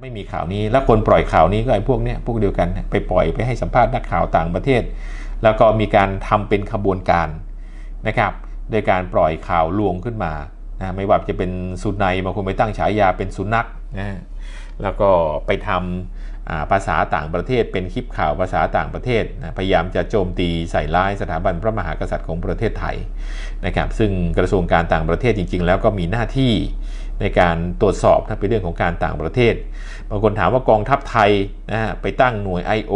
ไม่มีข่าวนี้แล้วคนปล่อยข่าวนี้ก็ไอ้พวกเนี้ยพวกเดียวกันไปปล่อยไปให้สัมภาษณ์นักข่าวต่างประเทศ แล้วก็มีการทำเป็นขบวนการนะครับโดยการปล่อยข่าวลวงขึ้นมานะไม่ว่าจะเป็นสุนัยบางคนไปตั้งฉายาเป็นสุนัขนะแล้วก็ไปทำภาษาต่างประเทศ เป็นคลิปข่าวภาษาต่างประเทศนะพยายามจะโจมตีใส่ร้ายสถาบันพระมหากษัตริย์ของประเทศไทยนะครับซึ่งกระทรวงการต่างประเทศจริง ๆ แล้วก็มีหน้าที่ ในการตรวจสอบถ้าเป็นเรื่องของการต่างประเทศ บางคนถามว่ากองทัพไทยนะฮะไปตั้งหน่วย I.O.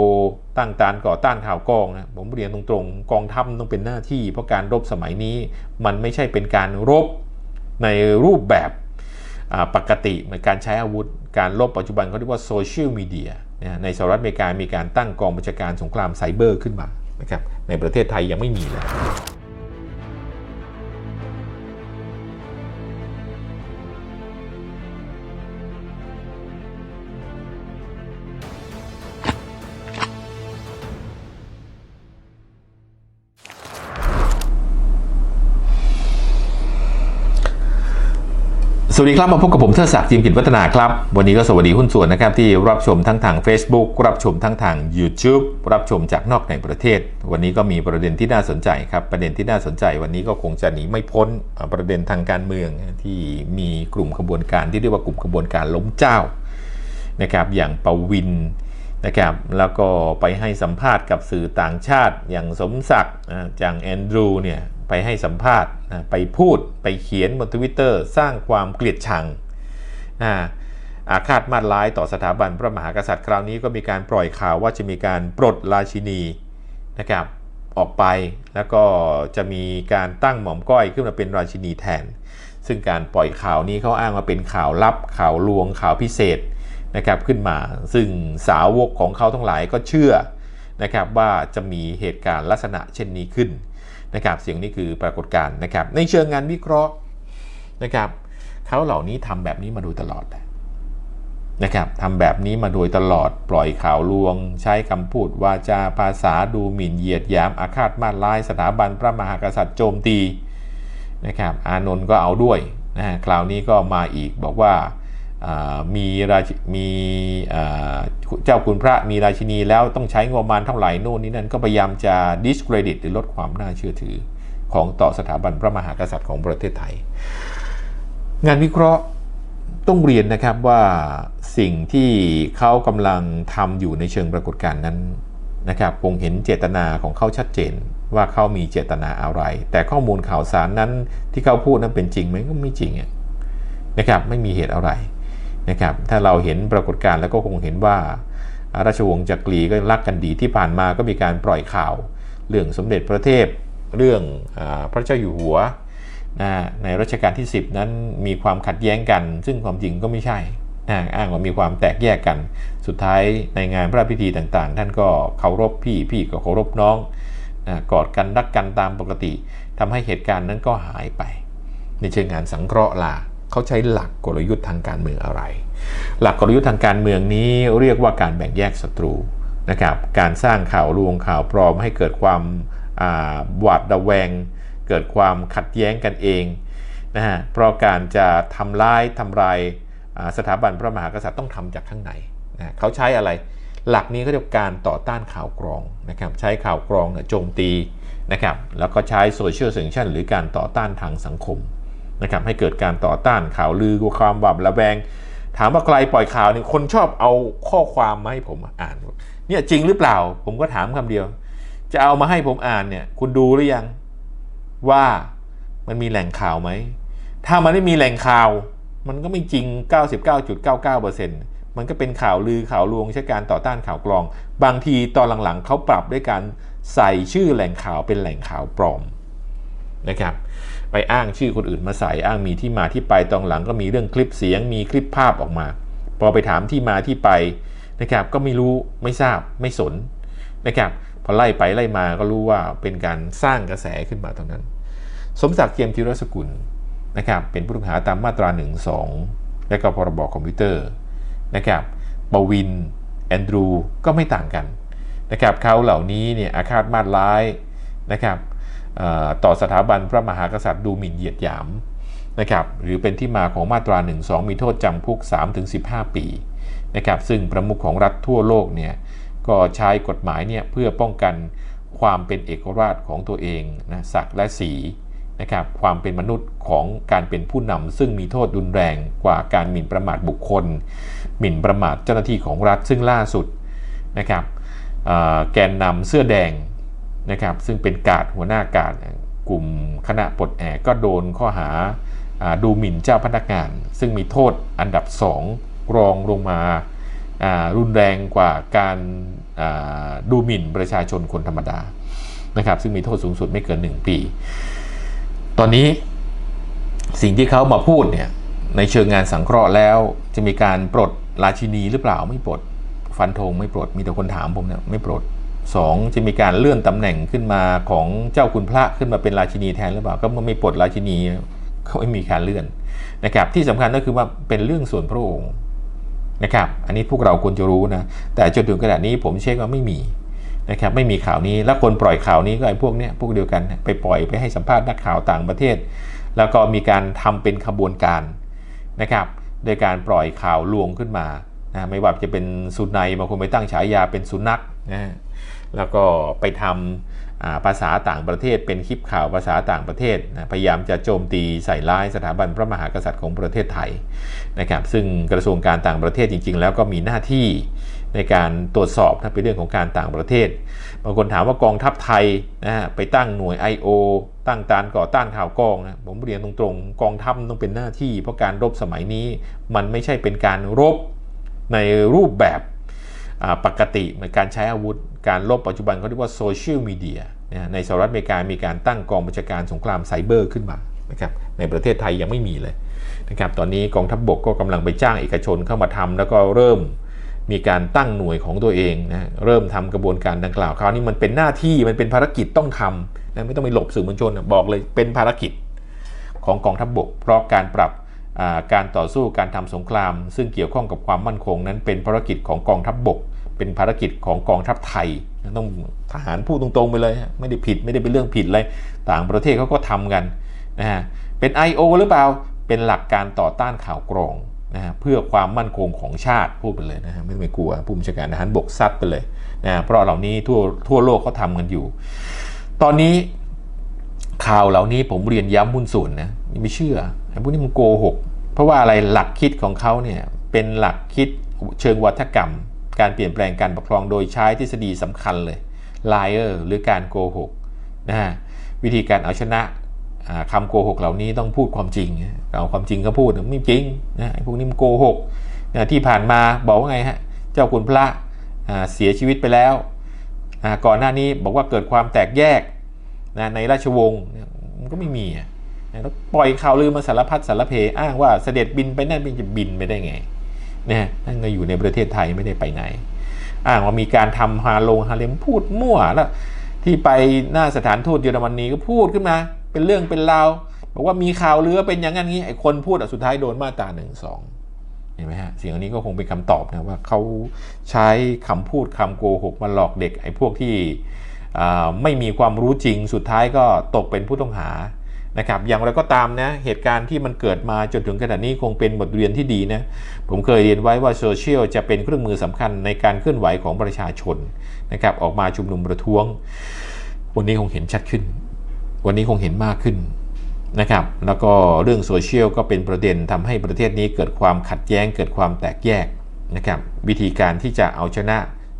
ตั้งตานก่อต้านข่าวกองนะผมเรียนตรงๆ กองทัพต้องเป็นหน้าที่ เพราะการรบสมัยนี้มันไม่ใช่เป็นการรบในรูปแบบปกติในการใช้อาวุธ การรบปัจจุบันเขาเรียกว่าโซเชียลมีเดียในสหรัฐอเมริกามีการตั้งกองบัญชาการสงครามไซเบอร์ขึ้นมานะครับในประเทศไทยยังไม่มีเลย สวัสดีครับมาพบกับผมเทิดศักดิ์จิมกิจวัฒนาครับ วันนี้ก็สวัสดีหุ้นส่วนนะครับที่รับชมทั้งทาง Facebook รับชมทั้งทาง YouTube รับชมจากนอกในประเทศ วันนี้ก็มีประเด็นที่น่าสนใจครับ ประเด็นที่น่าสนใจ วันนี้ก็คงจะหนีไม่พ้นประเด็นทางการเมืองที่มีกลุ่มขบวนการที่เรียกว่ากลุ่มขบวนการล้มเจ้านะครับอย่างปวินนะครับแล้วก็ไปให้สัมภาษณ์กับสื่อต่างชาติ อย่างสมศักดิ์อย่างแอนดรูเนี่ย ไปให้สัมภาษณ์นะไปพูดไปเขียนบนทวิตเตอร์สร้างความเกลียดชังอ่าอาฆาตมาดร้ายต่อสถาบันพระมหากษัตริย์คราวนี้ก็มีการปล่อยข่าวว่าจะมีการปลดราชินีนะครับออกไปแล้วก็จะมีการตั้งหม่อมก้อยขึ้นมาเป็นราชินีแทน ซึ่งการปล่อยข่าวนี้เขาอ้างว่าเป็นข่าวลับข่าวลวงข่าวพิเศษนะครับขึ้นมา ซึ่งสาวกของเขาทั้งหลายก็เชื่อนะครับว่าจะมีเหตุการณ์ลักษณะเช่นนี้ขึ้น นะครับเสียงนี้คือปรากฏการณ์นะครับ ในเชิงงานวิเคราะห์นะครับเขาเหล่านี้ทำแบบนี้มาโดยตลอดนะครับทำแบบนี้มาโดยตลอดปล่อยข่าวลวง ใช้คำพูดวาจาภาษาดูหมิ่นเหยียดหยามอาฆาตมาดร้าย สถาบันพระมหากษัตริย์โจมตีนะครับอานนท์ก็เอาด้วยนะคราวนี้ก็มาอีกบอกว่า มีราชมีเจ้าคุณพระมีราชินีแล้วต้องใช้งบประมาณเท่าไหร่โน่นนี่นั่นก็พยายามจะ discredit หรือลดความน่าเชื่อถือของต่อสถาบันพระมหากษัตริย์ของประเทศไทย งานวิเคราะห์ต้องเรียนนะครับว่าสิ่งที่เขากำลังทำอยู่ในเชิงปรากฏการณ์นั้นนะครับคงเห็นเจตนาของเขาชัดเจนว่าเขามีเจตนาอะไร แต่ข้อมูลข่าวสารนั้นที่เขาพูดนั้นเป็นจริงไหมก็ไม่จริงนะครับไม่มีเหตุอะไร นะครับถ้าเราเห็นปรากฏการณ์แล้วก็คงเห็นว่า ราชวงศ์จักรีก็รักกันดีที่ผ่านมาก็มีการปล่อยข่าว เรื่องสมเด็จพระเทพเรื่องอพระเจ้าอยู่หัวนะในรัชกาลที่ 10 นั้นมีความขัดแย้งกัน ซึ่งความจริงก็ไม่ใช่นะอ้างว่ามีความแตกแยกกัน สุดท้ายในงานพระราชพิธีต่างๆ ท่านก็เคารพพี่พี่ก็เคารพน้องนะกอดกันรักกันตามปกติทำให้เหตุการณ์นั้นก็หายไป ในเชิงงานสังเคราะห์ล่ะ เขาใช้หลักกลยุทธ์ทางการเมืองอะไร หลักกลยุทธ์ทางการเมืองนี้เรียกว่าการแบ่งแยกศัตรูนะครับ การสร้างข่าวลวงข่าวปลอมให้เกิดความาหวาดระแวง เกิดความขัดแย้งกันเองนะฮะ เพราะการจะทำร้ายทำลายาสถาบันพระมหากษัตริย์ต้องทำจากข้างในนะเขาใช้อะไร หลักนี้ก็เรียกการต่อต้านข่าวกรองนะครับ ใช้ข่าวกรองเนี่ยโจมตีนะครับ แล้วก็ใช้โซเชียลเซนชันหรือการต่อต้านทางสังคม นะครับให้เกิดการต่อต้านข่าวลือความหวาดระแวง ถามว่าใครปล่อยข่าวเนี่ยคนชอบเอาข้อความมาให้ผมอ่านเนี่ยจริงหรือเปล่า ผมก็ถามคำเดียว จะเอามาให้ผมอ่านเนี่ยคุณดูหรือยังว่ามันมีแหล่งข่าวไหม ถ้ามันไม่มีแหล่งข่าว มันก็ไม่จริง 99.99%มันก็เป็นข่าวลือข่าวลวงใช้การต่อต้านข่าวกรอง บางทีตอนหลังๆเขาปรับด้วยการใส่ชื่อแหล่งข่าวเป็นแหล่งข่าวปลอมนะครับ ไปอ้างชื่อคนอื่นมาใส่อ้างมีที่มาที่ไปตอนหลังก็มีเรื่องคลิปเสียง มีคลิปภาพออกมา พอไปถามที่มาที่ไปนะครับก็ไม่รู้ไม่ทราบไม่สนนะครับพอไล่ไปไล่มาก็รู้ว่าเป็นการสร้างกระแสขึ้นมาตรงนั้น สมศักดิ์เจียมธีรสกุลนะครับเป็นผู้ต้องหาตามมาตรา 1 2 และก็พรบคอมพิวเตอร์นะครับปวิน แอนดรูก็ไม่ต่างกันนะครับเขาเหล่านี้เนี่ยอาฆาตมาดร้ายนะครับ ต่อสถาบันพระมหากษัตริย์ดูหมิ่นเหยียดหยามนะครับหรือเป็นที่มาของมาตรา 1 2 มีโทษจำคุก 3-15 ปีนะครับซึ่งประมุขของรัฐทั่วโลกเนี่ยก็ใช้กฎหมายเนี่ยเพื่อป้องกันความเป็นเอกราชของตัวเองนะศักดิ์และสีนะครับความเป็นมนุษย์ของการเป็นผู้นำซึ่งมีโทษรุนแรงกว่าการหมิ่นประมาทบุคคล หมิ่นประมาทเจ้าหน้าที่ของรัฐซึ่งล่าสุดนะครับแกนนำเสื้อแดง นะครับซึ่งเป็นกาดหัวหน้ากาดกลุ่มคณะปลดแอกก็โดนข้อหาดูหมิ่นเจ้าพนักงาน ซึ่งมีโทษอันดับ 2 รองลงมารุนแรงกว่าการดูหมิ่นประชาชนคนธรรมดานะครับซึ่งมีโทษสูงสุดไม่เกิน 1 ปี ตอนนี้สิ่งที่เขามาพูดเนี่ยในเชิงงานสังเคราะห์แล้ว จะมีการปลดราชินีหรือเปล่าไม่ปลดฟันธงไม่ปลดมีแต่คนถามผมเนี่ยไม่ปลด สองจะมีการเลื่อนตำแหน่งขึ้นมาของเจ้าคุณพระขึ้นมาเป็นราชินีแทนหรือเปล่า ก็ไม่ปลดราชินีเขาไม่มีการเลื่อนนะครับ ที่สำคัญก็คือว่าเป็นเรื่องส่วนพระองค์นะครับ อันนี้พวกเราควรจะรู้นะ แต่จนถึงขณะนี้ผมเช็คว่าไม่มีนะครับ ไม่มีข่าวนี้ แล้วคนปล่อยข่าวนี้ก็ไอ้พวกเนี้ยพวกเดียวกันไปปล่อยไปให้สัมภาษณ์นักข่าวต่างประเทศ แล้วก็มีการทำเป็นขบวนการนะครับ โดยการปล่อยข่าวลวงขึ้นมานะไม่ว่าจะเป็นสุนัยบางคนไปตั้งฉายาเป็นสุนัขนะ แล้วก็ไปทำภาษาต่างประเทศเป็นคลิปข่าวภาษาต่างประเทศนะพยายามจะโจมตีใส่ร้ายสถาบันพระมหากษัตริย์ของประเทศไทยนะครับซึ่งกระทรวงการต่างประเทศจริง ๆ แล้วก็มีหน้าที่ในการตรวจสอบถ้าเป็นเรื่องของการต่างประเทศ บางคนถามว่ากองทัพไทยนะฮะไปตั้งหน่วย I.O. ตั้งการก่อต้านข่าวกองนะผมเรียนตรงๆ กองทัพต้องเป็นหน้าที่ เพราะการรบสมัยนี้มันไม่ใช่เป็นการรบในรูปแบบ ปกติในการใช้อาวุธ การรบปัจจุบันเขาเรียกว่าโซเชียลมีเดียในสหรัฐอเมริกามีการตั้งกองบัญชาการสงครามไซเบอร์ขึ้นมานะครับในประเทศไทยยังไม่มีเลยนะครับตอนนี้กองทัพบบกก็กำลังไปจ้างเอกชนเข้ามาทำแล้วก็เริ่มมีการตั้งหน่วยของตัวเองนะเริ่มทำกระบวนการดังกล่าวคราวนี้มันเป็นหน้าที่มันเป็นภารกิจต้องทำนะไม่ต้องไปหลบสื่อมวลชนนะบอกเลยเป็นภารกิจของกองทัพบบก เพราะการปรับการต่อสู้การทำสงคราม ซึ่งเกี่ยวข้องกับความมั่นคงนั้นเป็นภารกิจของกองทัพบบก เป็นภารกิจของกองทัพไทยต้องทหารพูดตรงๆไปเลย ไม่ได้ผิดไม่ได้เป็นเรื่องผิดเลยต่างประเทศเขาก็ทำกันนะฮะเป็น I.O. หรือเปล่าเป็นหลักการต่อต้านข่าวกรองนะฮะเพื่อความมั่นคงของชาติพูดไปเลยนะฮะไม่ต้องไปกลัวผู้บัญชาการทหารบกซัดไปเลยนะเพราะเหล่านี้ทั่วทั่วโลกเขาทำกันอยู่ ตอนนี้ข่าวเหล่านี้ผมเรียนย้ำหุ้นส่วนนะไม่เชื่อไอ้พวกนี้มันโกหก เพราะว่าอะไรหลักคิดของเขาเนี่ยเป็นหลักคิดเชิงวัฒกรรม การเปลี่ยนแปลงการปกครองโดยใช้ทฤษฎีสำคัญเลย liar หรือการโกหกนะฮะวิธีการเอาชนะอ่าคำโกหกเหล่านี้ต้องพูดความจริงเอาความจริงก็พูดนะไม่จริงนะพวกนี้มันโกหกนะที่ผ่านมาบอกว่าไงฮะเจ้าคุณพระเสียชีวิตไปแล้ว ก่อนหน้านี้บอกว่าเกิดความแตกแยกนะในราชวงศ์มันก็ไม่มีนะแล้วปล่อยข่าวลือมาสารพัดสารเพอ้างว่าเสด็จบินไปนั่นเป็นจะบินไปได้ไง นะนั่นก็อยู่ในประเทศไทยไม่ได้ไปไหนอ้างว่ามีการทำฮาโลงฮาเลมพูดมั่วแล้วที่ไปหน้าสถานทูตเยอรมนีก็พูดขึ้นมา เป็นเรื่องเป็นราวบอกว่ามีข่าวเรือเป็นอย่างนั้นงี้ไอ้คนพูดอะสุดท้ายโดนมาตราหนึ่งสองเห็นไหมฮะสิ่งนี้ก็คงเป็นคำตอบนะว่าเขาใช้คำพูดคำโกหกมาหลอกเด็กไอ้พวกที่ไม่มีความรู้จริงสุดท้ายก็ตกเป็นผู้ต้องหา นะครับอย่างไรก็ตามนะเหตุการณ์ที่มันเกิดมาจนถึงขณะนี้คงเป็นบทเรียนที่ดีนะผมเคยเรียนไว้ว่าโซเชียลจะเป็นเครื่องมือสำคัญในการเคลื่อนไหวของประชาชนนะครับออกมาชุมนุมประท้วง วันนี้คงเห็นชัดขึ้น วันนี้คงเห็นมากขึ้นนะครับแล้วก็เรื่องโซเชียลก็เป็นประเด็นทำให้ประเทศนี้เกิดความขัดแย้ง เกิดความแตกแยกนะครับวิธีการที่จะเอาชนะ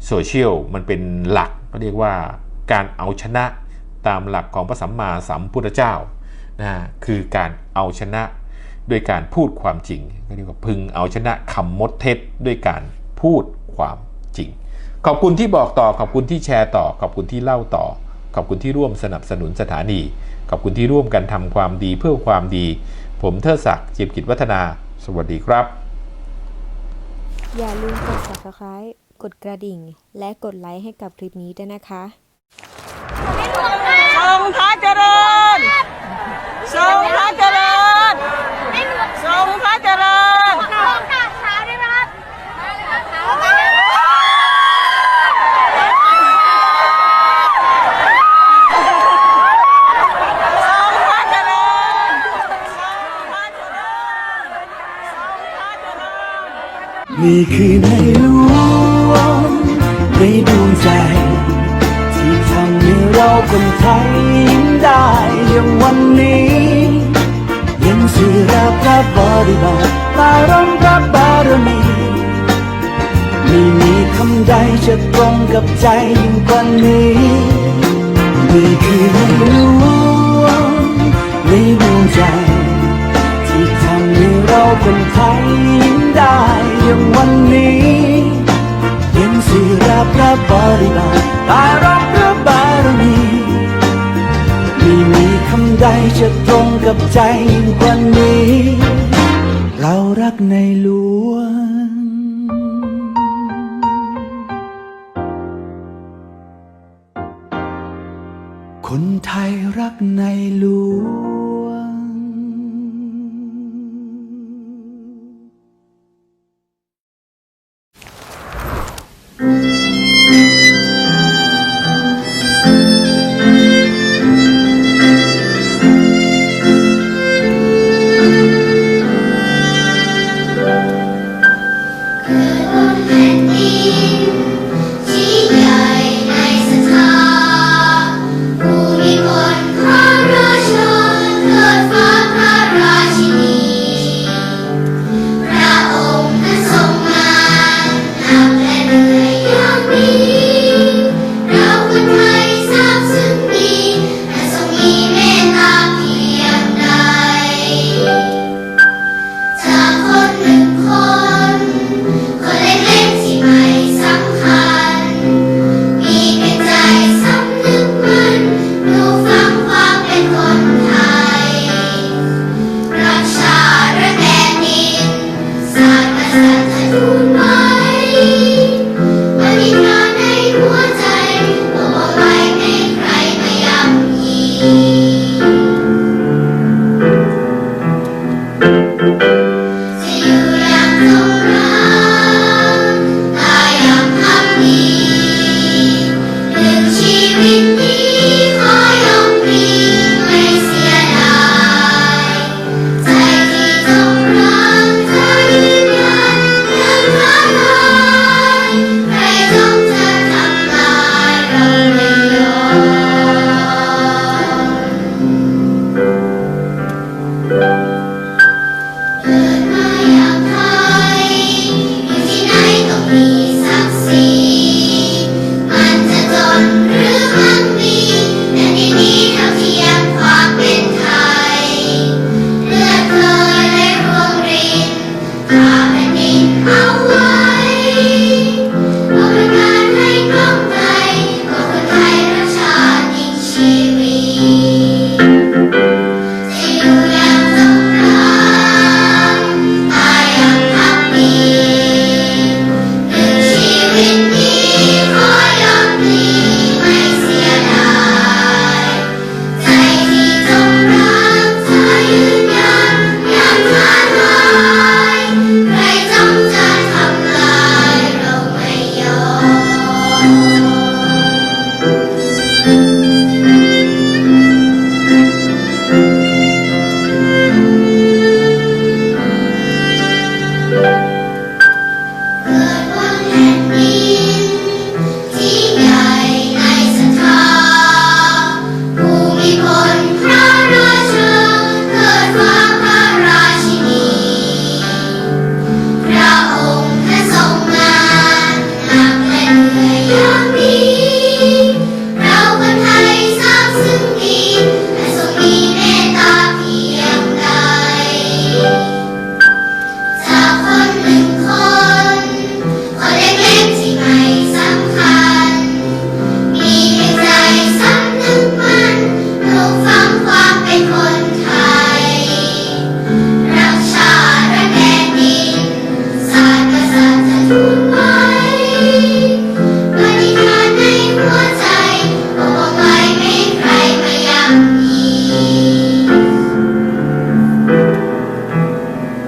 โซเชียลมันเป็นหลักเขาเรียกว่าการเอาชนะตามหลักของพระสัมมาสัมพุทธเจ้า นะคือการเอาชนะด้วยการพูดความจริงก็เรียกว่าพึงเอาชนะคำมดเท็จด้วยการพูดความจริง ขอบคุณที่บอกต่อขอบคุณที่แชร์ต่อ ขอบคุณที่เล่าต่อ ขอบคุณที่ร่วมสนับสนุนสถานี ขอบคุณที่ร่วมกันทำความดีเพื่อความดี ผมเทิดศักดิ์จิมกิจวัฒนา สวัสดีครับ อย่าลืมกด subscribe กดกระดิ่ง และกดไลค์ให้กับคลิปนี้ด้วยนะคะ ทรงพระเจริญ ทรงพระเจริญทรงพระเจริญทรงพระเจริญทรงพระเจริญทรงพระเจริญ นี่คือในหลวงในดวงใจ ที่ทำให้เราคนไทย ระบริบาลตาร้มพรับบารมีไม่มีคำใดจะตรงกับใจยิ่งกว่านี้นี่คือในหลวงในดวงใจ ที่ทำให้เราคนไทยยิ้มได้อย่างวันนี้เป็นสิราพระบริบาลตาร้มพระบารมีไม่มีคำใดจะตรงกับใจยิ่ง รักในหลวง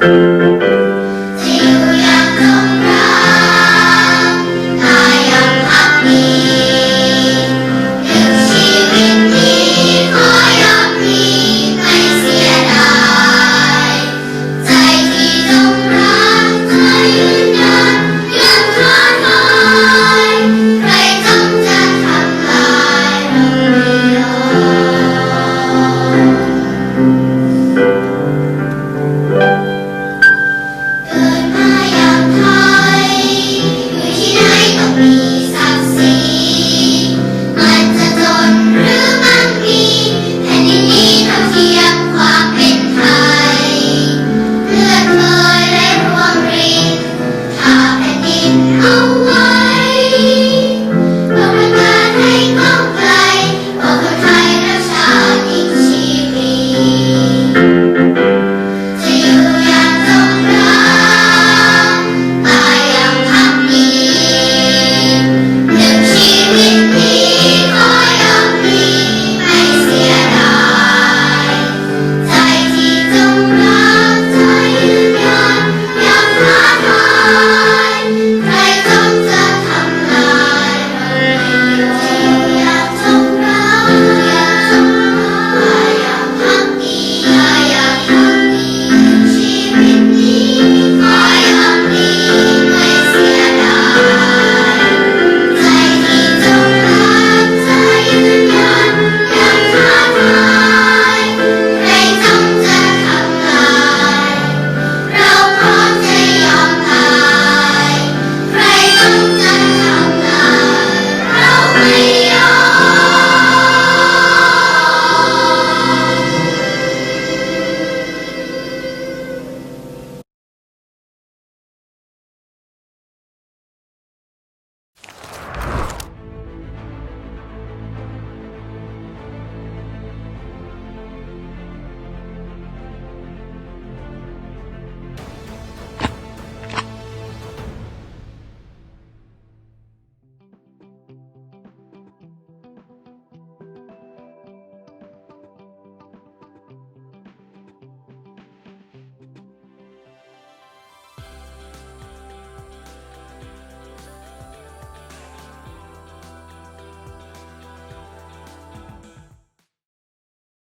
Música